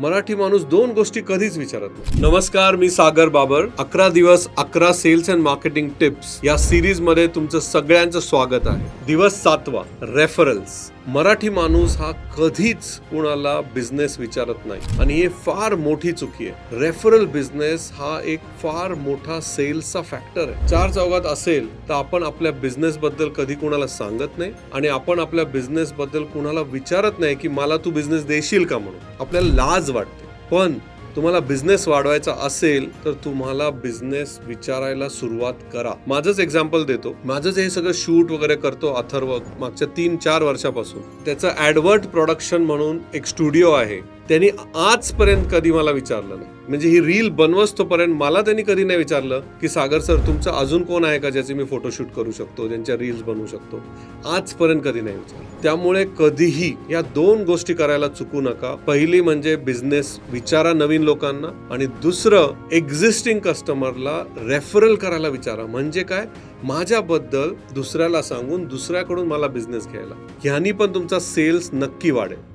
मराठी माणूस दोन गोष्टी कधीच विचारत नाही. नमस्कार मी सागर बाबर. अकरा दिवस अकरा सेल्स अँड मार्केटिंग टिप्स या सिरीजमध्ये तुमचं सगळ्यांचं स्वागत आहे. दिवस सातवा रेफरल्स मराठी माणूस हा कधीच कुणाला बिझनेस विचारत नाही. आणि हे फार मोठी चुकी आहे. रेफरल बिझनेस हा एक फार मोठा सेल्सचा फॅक्टर आहे. चार चौघात असेल तर आपण आपल्या बिझनेस बद्दल कधी कुणाला सांगत नाही आणि आपण आपल्या बिझनेस बद्दल कुणाला विचारत नाही की मला तू बिझनेस देशील का म्हणून. आपल्याला लाज वाटते. पण तुम्हाला बिझनेस वाढवायचा असेल तर तुम्हाला बिझनेस विचारायला सुरुवात करा. माझंच एक्झाम्पल देतो. माझं जे हे सगळं शूट वगैरे करतो अथर्व मागच्या तीन चार वर्षापासून. त्याचं ऍडवर्ट प्रोडक्शन म्हणून एक स्टुडिओ आहे. त्यांनी आजपर्यंत कधी मला विचारलं नाही. म्हणजे ही रील बनवस्तोपर्यंत मला त्यांनी कधी नाही विचारलं की सागर सर तुमचं अजून कोण आहे का ज्याचे मी फोटोशूट करू शकतो ज्यांच्या रील्स बनवू शकतो? आजपर्यंत कधी नाही विचारलं. त्यामुळे कधीही या दोन गोष्टी करायला चुकू नका. पहिली म्हणजे बिझनेस विचारा नवीन लोकांना आणि दुसरं एक्झिस्टिंग कस्टमरला रेफरल करायला विचारा. म्हणजे काय? माझ्याबद्दल दुसऱ्याला सांगून दुसऱ्याकडून मला बिझनेस घ्यायला. ह्यानी पण तुमचा सेल्स नक्की वाढेल.